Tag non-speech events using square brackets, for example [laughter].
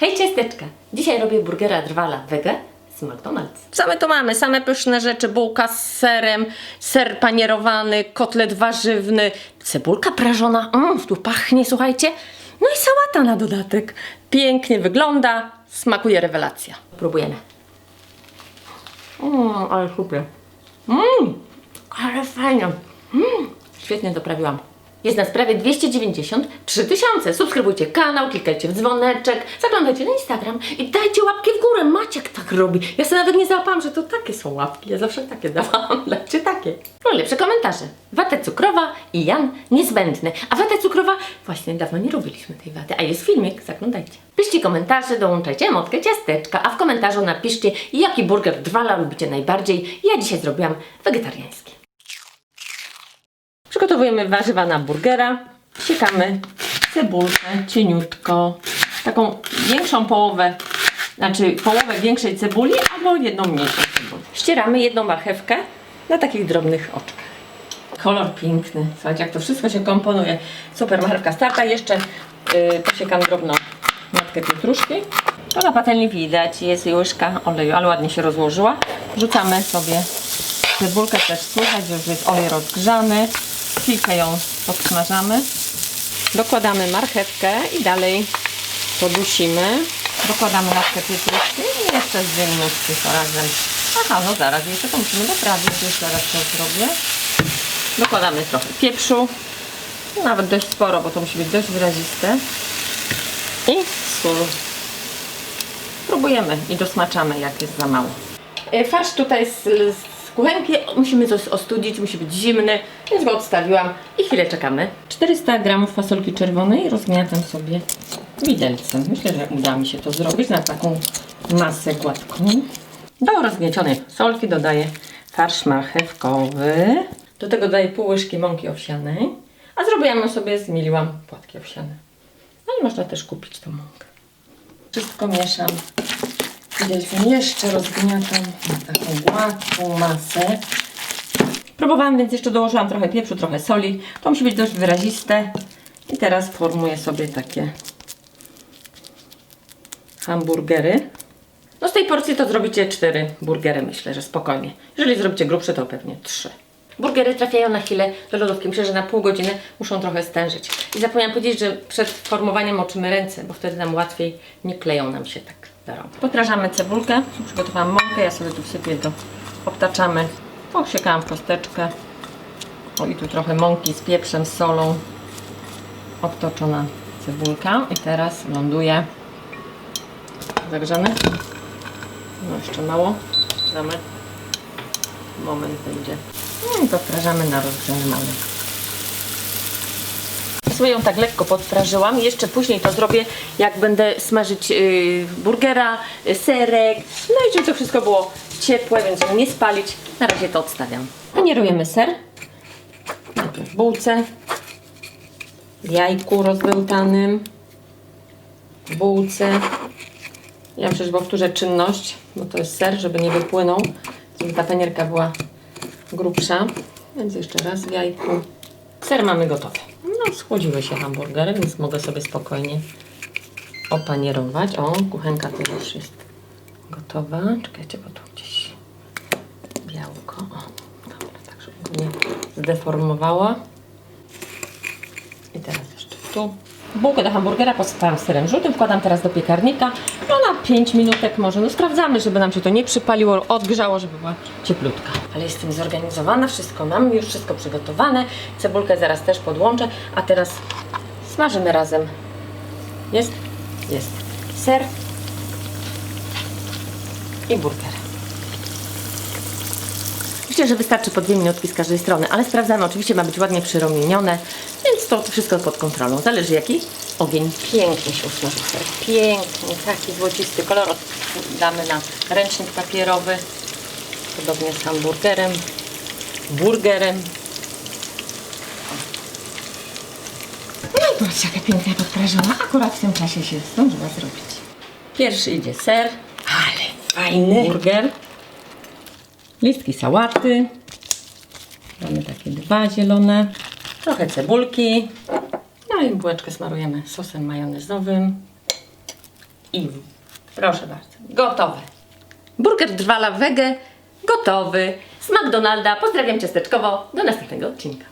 Hej ciasteczka! Dzisiaj robię burgera drwala wege z McDonald's. My tu mamy? Same pyszne rzeczy, bułka z serem, ser panierowany, kotlet warzywny, cebulka prażona, mmm, tu pachnie, słuchajcie. No i sałata na dodatek. Pięknie wygląda, smakuje rewelacja. Próbujemy. Mmm, ale super. Mmm, ale fajnie. Mmm, świetnie doprawiłam. Jest nas prawie 293 tysiące. Subskrybujcie kanał, klikajcie w dzwoneczek, zaglądajcie na Instagram i dajcie łapki w górę. Maciek tak robi. Ja sobie nawet nie załapałam, że to takie są łapki. Ja zawsze takie dawałam. Dajcie [laughs] takie. No lepsze komentarze. Wata cukrowa i Jan niezbędny. A wata cukrowa, właśnie dawno nie robiliśmy tej waty, a jest filmik, zaglądajcie. Piszcie komentarze, dołączajcie emotkę ciasteczka, a w komentarzu napiszcie, jaki burger drwala lubicie najbardziej. Ja dzisiaj zrobiłam wegetariański. Przygotowujemy warzywa na burgera. Siekamy cebulkę cieniutko. Taką większą połowę, znaczy połowę większej cebuli albo jedną mniejszą cebulę. Ścieramy jedną marchewkę na takich drobnych oczkach. Kolor piękny. Słuchajcie, jak to wszystko się komponuje. Super, marchewka starta. Jeszcze yy, posiekam drobno matkę pietruszki. To na patelni widać, jest łyżka oleju, ale ładnie się rozłożyła. Wrzucamy sobie cebulkę, też słychać, już jest olej rozgrzany. Chwilkę ją podsmażamy. Dokładamy marchewkę i dalej podusimy. Dokładamy matkę pietruszki i jeszcze z dwie minutki razem. Aha, no zaraz, jeszcze to musimy doprawić, jeszcze raz to zrobię. Dokładamy trochę pieprzu, nawet dość sporo, bo to musi być dość wyraziste. I sól. Próbujemy i dosmaczamy, jak jest za mało. E, Farsz tutaj z, z kuchenki musimy coś ostudzić, musi być zimny, więc go odstawiłam i chwilę czekamy. 400 gramów fasolki czerwonej rozgniatam sobie widelcem. Myślę, że uda mi się to zrobić na taką masę gładką. Do rozgniecionej fasolki dodaję farsz marchewkowy. Do tego dodaję pół łyżki mąki owsianej. A zrobiłam sobie, zmieliłam płatki owsiane. No i można też kupić tą mąkę. Wszystko mieszam. Widelcem jeszcze rozgniatam taką gładką masę. Próbowałam, więc jeszcze dołożyłam trochę pieprzu, trochę soli. To musi być dość wyraziste. I teraz formuję sobie takie hamburgery. No z tej porcji to zrobicie cztery burgery, myślę, że spokojnie. Jeżeli zrobicie grubsze, to pewnie trzy. Burgery trafiają na chwilę do lodówki. Myślę, że na pół godziny muszą trochę stężyć. I zapomniałam powiedzieć, że przed formowaniem moczymy ręce, bo wtedy nam łatwiej nie kleją nam się tak do rąk. Podrażamy cebulkę. Przygotowałam mąkę. Ja sobie tu wsypię to. Obtaczamy. Posiekałam w kosteczkę. O i tu trochę mąki z pieprzem, z solą. Obtoczona cebulka. I teraz ląduje. Zagrzany. No jeszcze mało. Damy. Moment będzie. No i podprażamy na rozgrzanym. Sobie ją tak lekko podprażyłam. Jeszcze później to zrobię, jak będę smażyć yy, burgera, yy, serek. No i żeby to wszystko było ciepłe, więc żeby nie spalić. Na razie to odstawiam. Panierujemy ser. W bułce. W jajku rozbełtanym. W bułce. Ja że powtórzę czynność, bo to jest ser, żeby nie wypłynął, żeby ta panierka była grubsza. Więc jeszcze raz w jajku. Ser mamy gotowy. No, schłodziły się hamburgery, więc mogę sobie spokojnie opanierować. O, kuchenka też już jest gotowa. Czekajcie, bo tu gdzieś białko. O, dobra, tak żeby nie zdeformowała. I teraz jeszcze tu. Bułkę do hamburgera posypałam serem żółtym, wkładam teraz do piekarnika. No na 5 minutek może. No sprawdzamy, żeby nam się to nie przypaliło, odgrzało, żeby była cieplutka. Ale jestem zorganizowana, wszystko mam, już wszystko przygotowane. Cebulkę zaraz też podłączę, a teraz smażymy razem. Jest? Jest. Ser i burger. Myślę, że wystarczy po dwie minutki z każdej strony, ale sprawdzamy, oczywiście ma być ładnie przyrumienione, to wszystko pod kontrolą. Zależy jaki ogień. Pięknie się usmażył ser. Pięknie, taki złocisty kolor. Damy na ręcznik papierowy. Podobnie z hamburgerem, burgerem. No i patrzcie, jaka piękna podprażona. Akurat w tym czasie się zdążyła zrobić. Pierwszy idzie ser. Ale fajny. Burger. Listki sałaty. Damy takie dwa zielone. Trochę cebulki. No i bułeczkę smarujemy sosem majonezowym. I proszę bardzo, gotowe. Burger drwala wege, gotowy. Z McDonalda. Pozdrawiam ciasteczkowo. Do następnego odcinka.